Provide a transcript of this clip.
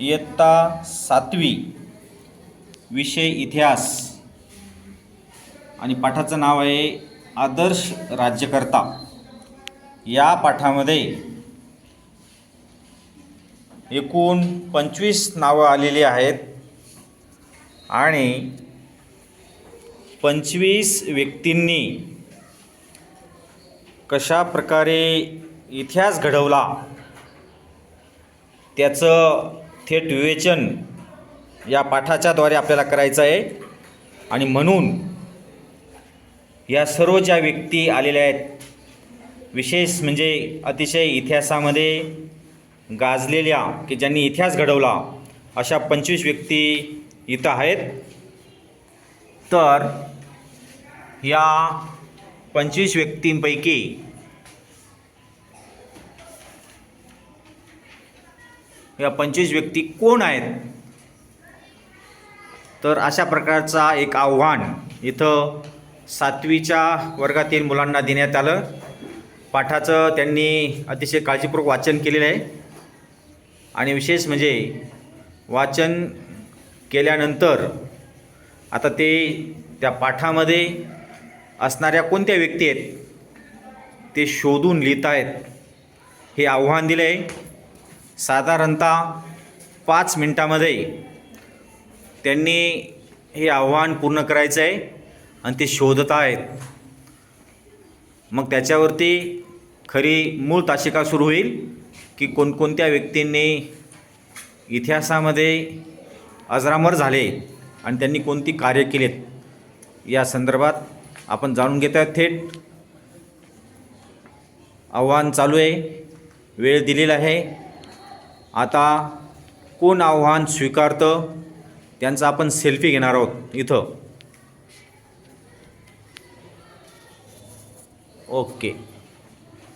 इयत्ता सातवी विषय इतिहास. आणि पाठाचं नाव आहे आदर्श राज्यकर्ता. या पाठामध्ये एकूण पंचवीस नावं आलेली आहेत आणि पंचवीस व्यक्तींनी कशा प्रकारे इतिहास घडवला त्याचं थेट विवेचन या पाठाच्याद्वारे आपल्याला करायचं आहे. आणि म्हणून या सर्व ज्या व्यक्ती आलेल्या आहेत विशेष म्हणजे अतिशय इतिहासामध्ये गाजलेल्या की ज्यांनी इतिहास घडवला अशा पंचवीस व्यक्ती इथं आहेत. तर या पंचवीस व्यक्तींपैकी या पंचवीस व्यक्ती कोण आहेत? तर अशा प्रकारचा एक आव्हान इथं सातवीच्या वर्गातील मुलांना देण्यात आलं. पाठाचं त्यांनी अतिशय काळजीपूर्वक वाचन केलेलं आहे. आणि विशेष म्हणजे वाचन केल्यानंतर आता ते त्या पाठामध्ये असणाऱ्या कोणत्या व्यक्ती आहेत ते शोधून लिहित आहेत हे आव्हान दिलं आहे साधारणतः पाच मिनटामध्ये त्यांनी हे आव्हान पूर्ण करायचं आहे आणि ते शोधत आहेत. मग त्याच्यावरती खरी मूळ ताशिका सुरू होईल की कोणकोणत्या व्यक्तींनी इतिहासामध्ये अजरामर झाले आणि त्यांनी कोणती कार्य केलेत या संदर्भात आपण जाणून घेत आहोत थेट. आव्हान चालू आहे वेळ दिलेला आहे. आता कोण आव्हान स्वीकारतं? त्यांचा आपण सेल्फी घेणार आहोत इथं. ओके